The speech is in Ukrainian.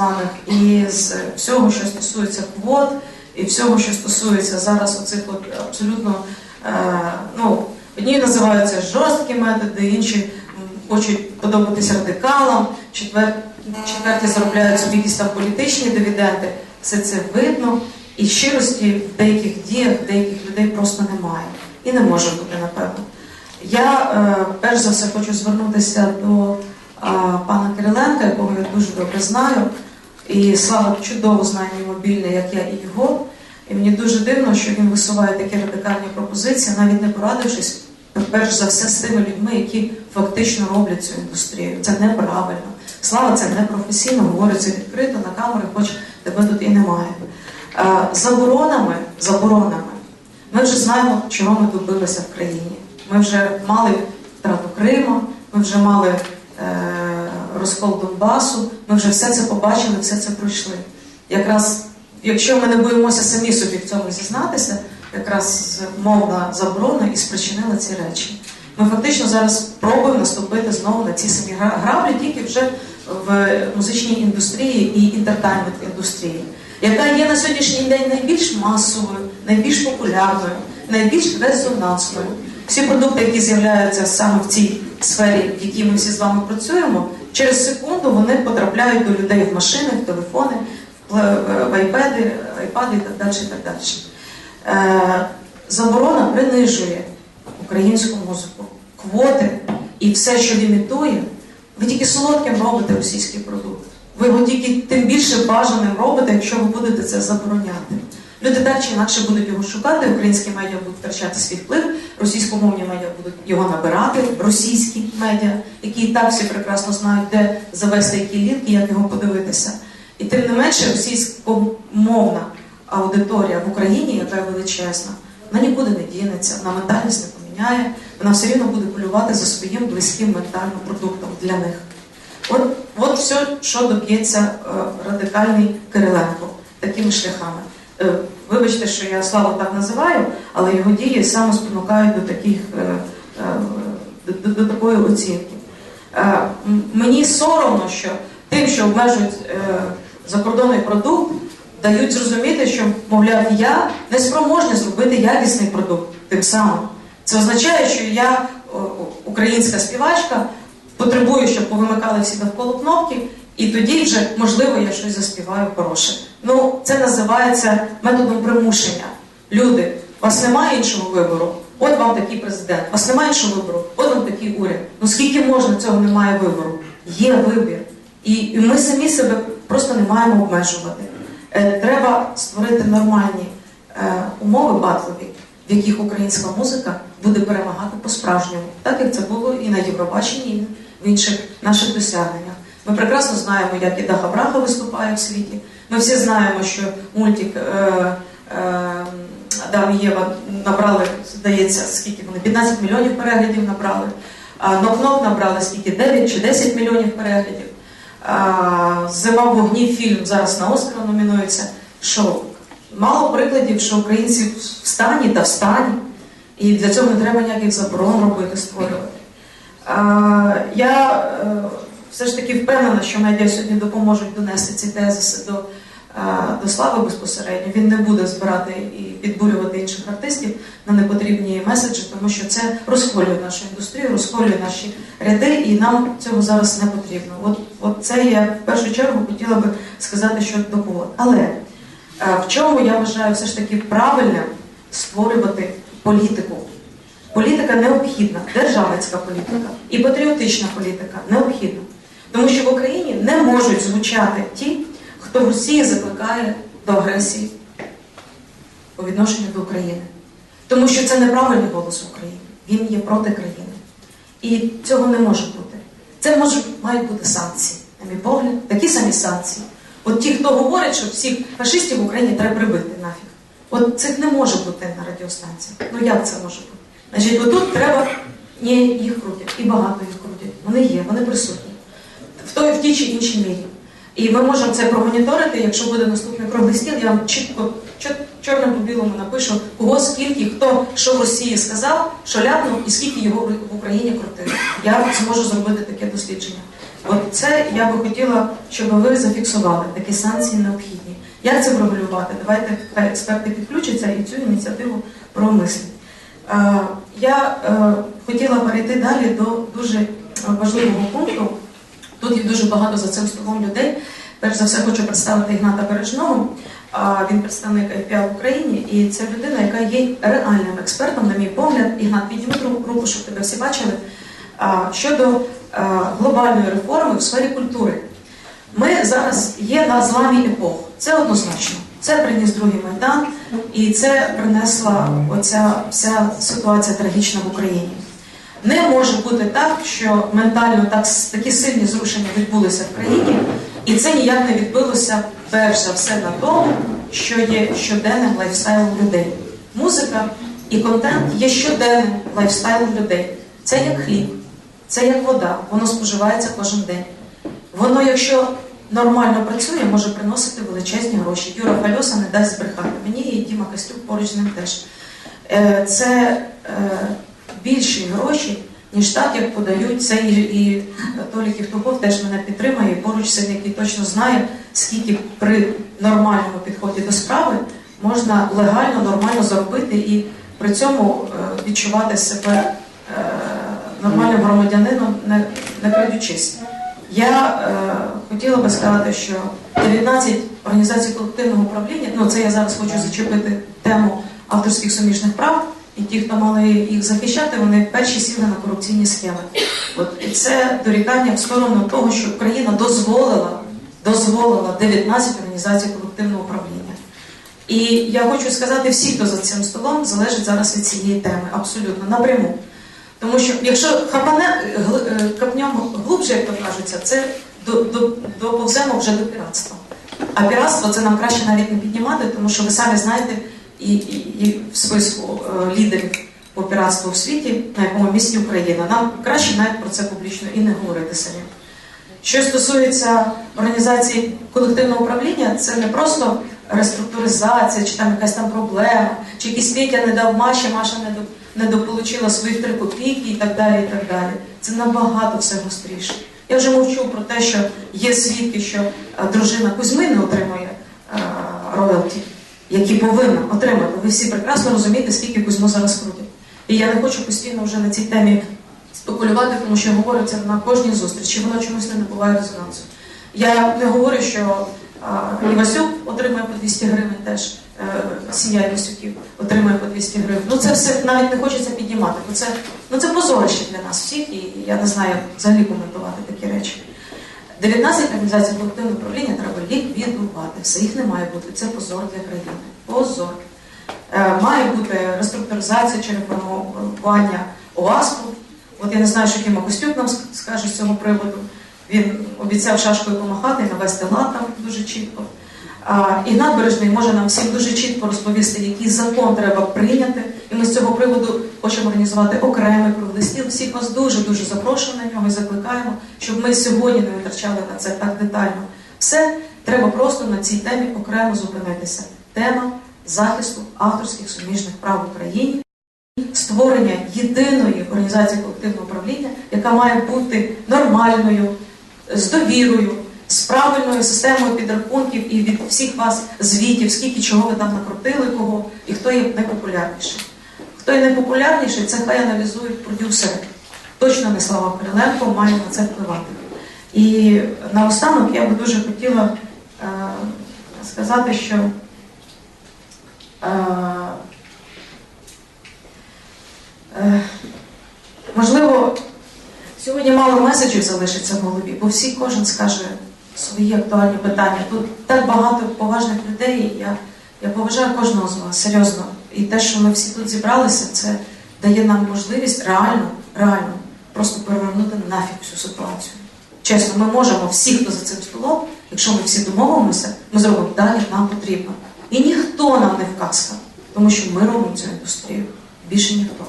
званих, і з всього, що стосується квот, і всього, що стосується зараз оцих от абсолютно, е, ну, одні називаються жорсткі методи, інші хочуть подобатися радикалам, четвер, четверті заробляють собі якісь там політичні дивіденди. Все це видно, і щирості в деяких діях деяких людей просто немає. І не може бути, напевно. Я е, перш за все хочу звернутися до а, пана Кириленка, якого я дуже добре знаю. І Слава чудово знає мій мобільний, як я і його. І мені дуже дивно, що він висуває такі радикальні пропозиції, навіть не порадившись, перш за все, з тими людьми, які фактично роблять цю індустрію. Це неправильно. Слава це непрофесійно, говорить це відкрито на камери, хоч тебе тут і немає. Е, Заборонами, заборонами. Ми вже знаємо, чого ми добилися в країні. Ми вже мали втрату Криму, ми вже мали е, розкол Донбасу, ми вже все це побачили, все це пройшли. Якраз, якщо ми не боїмося самі собі в цьому зізнатися, якраз мовна заборона і спричинила ці речі. Ми фактично зараз пробуємо наступити знову на ці самі гра- граблі, тільки вже в музичній індустрії і інтертаймент індустрії, яка є на сьогоднішній день найбільш масовою, найбільш популярною, найбільш резонансною. Всі продукти, які з'являються саме в цій сфері, в якій ми всі з вами працюємо, через секунду вони потрапляють до людей в машини, в телефони, в пле- айпеди, айпади і так далі. Так далі. Е, заборона принижує українську музику, квоти і все, що імітує. Ви тільки солодким робите російський продукт. Ви його тільки тим більше бажаним робите, якщо ви будете це забороняти. Люди так чи інакше будуть його шукати, українські медіа будуть втрачати свій вплив, російськомовні медіа будуть його набирати, російські медіа, які і так всі прекрасно знають, де завести які лінки, як його подивитися. І тим не менше, російськомовна аудиторія в Україні, яка величезна, вона нікуди не дінеться, вона ментальність не поміняє, вона все рівно буде полювати за своїм близьким ментальним продуктом для них. От, от все, що доб'ється е, радикальний Кириленко такими шляхами. Е, вибачте, що я Славу так називаю, але його дії саме спонукають до таких е, е, до, до, такої оцінки. Мені соромно, що тим, що обмежують закордонний продукт, дають зрозуміти, що, мовляв, я не спроможний зробити якісний продукт тим самим. Це означає, що я, українська співачка, потребую, щоб повимикали всі навколо кнопки, і тоді вже, можливо, я щось заспіваю хороше. Ну, це називається методом примушення. Люди, у вас немає іншого вибору. От вам такий президент, у вас немає іншого вибору, от вам такий уряд. Ну скільки можна цього немає вибору? Є вибір. І, і ми самі себе просто не маємо обмежувати. Е, треба створити нормальні е, умови батлові, в яких українська музика буде перемагати по-справжньому, так як це було і на Євробаченні, і в інших наших досягненнях. Ми прекрасно знаємо, як і Даха Браха виступає в світі. Ми всі знаємо, що мультик е, е, Адам і Єва набрали, здається, скільки вони 15 мільйонів переглядів набрали. Нок-Нок набрали скільки 9 чи 10 мільйонів переглядів. Зима вогні фільм зараз на Оскар номінується. Що мало прикладів, що українці в стані та в стані, і для цього не треба ніяких заборон робити, створювати. Я е, все ж таки впевнена, що медіа сьогодні допоможуть донести ці тезиси до, до слави безпосередньо. Він не буде збирати і підбурювати інших артистів на непотрібні меседжі, тому що це розхолює нашу індустрію, розхолює наші ряди, і нам цього зараз не потрібно. От, от це я в першу чергу хотіла би сказати, що до кого. Але е, в чому я вважаю все ж таки правильним створювати політику. Політика необхідна, державницька політика і патріотична політика необхідна. Тому що в Україні не можуть звучати ті, хто в Росії закликає до агресії по відношенню до України. Тому що це неправильний голос в Україні. Він є проти країни. І цього не може бути. Це можуть, мають бути санкції. На мій погляд, такі самі санкції. От ті, хто говорить, що всіх фашистів в Україні треба прибити нафіг. От цих не може бути на радіостанції. Ну як це може бути? Значить, отут треба ні, їх крутять, і багато їх крутять. Вони є, вони присутні в той в тій чи іншій мірі. І ми можемо це промоніторити, якщо буде наступний круглий стіл, я вам чітко чор- чорним по білому напишу, кого скільки, хто що в Росії сказав, що ляпнув і скільки його в Україні крутили. Я зможу зробити таке дослідження. От це я би хотіла, щоб ви зафіксували. Такі санкції необхідні. Як це врегулювати? Давайте хай експерти підключаться і цю ініціативу промислять. Е, Я е, хотіла перейти далі до дуже важливого пункту. Тут є дуже багато за цим столом людей. Перш за все, хочу представити Ігната Бережного. Він представник IPA в Україні, і це людина, яка є реальним експертом, на мій погляд. Ігнат, підніми ру- руку, щоб тебе всі бачили. Щодо глобальної реформи в сфері культури. Ми зараз є на зламі епох. Це однозначно. Це приніс другий майдан, і це принесла оця вся ситуація трагічна в Україні. Не може бути так, що ментально так, такі сильні зрушення відбулися в країні, і це ніяк не відбилося перш за все на тому, що є щоденним лайфстайлом людей. Музика і контент є щоденним лайфстайлом людей. Це як хліб, це як вода, воно споживається кожен день. Воно, якщо нормально працює, може приносити величезні гроші. Юра Фальоса не дасть збрехати. Мені і Діма Костюк поруч з ним теж. Е, Це е, більші гроші, ніж так, як подають це і, і Толік Євтухов теж мене підтримує, і поруч син, який точно знає, скільки при нормальному підході до справи можна легально, нормально заробити і при цьому е, відчувати себе е, нормальним громадянином, не, не крадючись. Я е, хотіла би сказати, що 19 організацій колективного управління, ну це я зараз хочу зачепити тему авторських суміжних прав, і ті, хто мали їх захищати, вони перші сіли на корупційні схеми. От і це дорікання в сторону того, що Україна дозволила, дозволила 19 організацій колективного управління. І я хочу сказати, всі, хто за цим столом, залежить зараз від цієї теми, абсолютно напряму. Тому що якщо хапане е, глубже, як то кажеться, це до, до, вже до піратства. А піратство це нам краще навіть не піднімати, тому що ви самі знаєте, і, і, і в списку е, лідерів по піратству в світі, на якому місці Україна, нам краще навіть про це публічно і не говорити самі. Що стосується організації колективного управління, це не просто реструктуризація, чи там якась там проблема, чи якийсь Петя не дав Маші, Маша не дополучила своїх три копійки і так далі. і так далі. Це набагато все гостріше. Я вже мовчу про те, що є свідки, що е, дружина Кузьми не отримує е, роялті, які повинна отримати. Ви всі прекрасно розумієте, скільки Кузьму зараз крутять. І я не хочу постійно вже на цій темі спекулювати, тому що говориться на кожній зустрічі, воно чомусь не набуває резонансу. Я не говорю, що Івасюк отримує по 200 гривень теж, е, сім'я Івасюків отримує по 200 гривень. Ну це все навіть не хочеться піднімати, бо це, ну, це позорище для нас всіх, і я не знаю взагалі коментувати такі речі. 19 організацій колективного управління треба ліквідувати. Все їх не має бути. Це позор для країни. Позор. Е, Має бути реструктуризація чи реформування ОАСПу. От я не знаю, що Кіма Костюк нам ск- скаже з цього приводу. Він обіцяв шашкою помахати навести лад там дуже чітко. А, Ігнат Бережний може нам всім дуже чітко розповісти, який закон треба прийняти. І ми з цього приводу хочемо організувати окремий круглий. Всіх вас дуже-дуже запрошуємо на нього і закликаємо, щоб ми сьогодні не витрачали на це так детально. Все треба просто на цій темі окремо зупинитися. Тема захисту авторських суміжних прав в Україні створення єдиної організації колективного управління, яка має бути нормальною, з довірою, з правильною системою підрахунків і від всіх вас звітів, скільки чого ви там накрутили, кого і хто є найпопулярніший. Хто є найпопулярніший, це хай аналізують продюсери. Точно не Слава Кириленко має на це впливати. І наостанок я би дуже хотіла е, сказати, що е, Е, Можливо, сьогодні мало меседжів залишиться в голові, бо всі кожен скаже свої актуальні питання. Тут так багато поважних людей. Я, я поважаю кожного з вас, серйозно. І те, що ми всі тут зібралися, це дає нам можливість реально, реально просто перевернути нафіг всю ситуацію. Чесно, ми можемо всі, хто за цим столом, якщо ми всі домовимося, ми зробимо далі, нам потрібно. І ніхто нам не вказка, тому що ми робимо цю індустрію. Більше ніхто.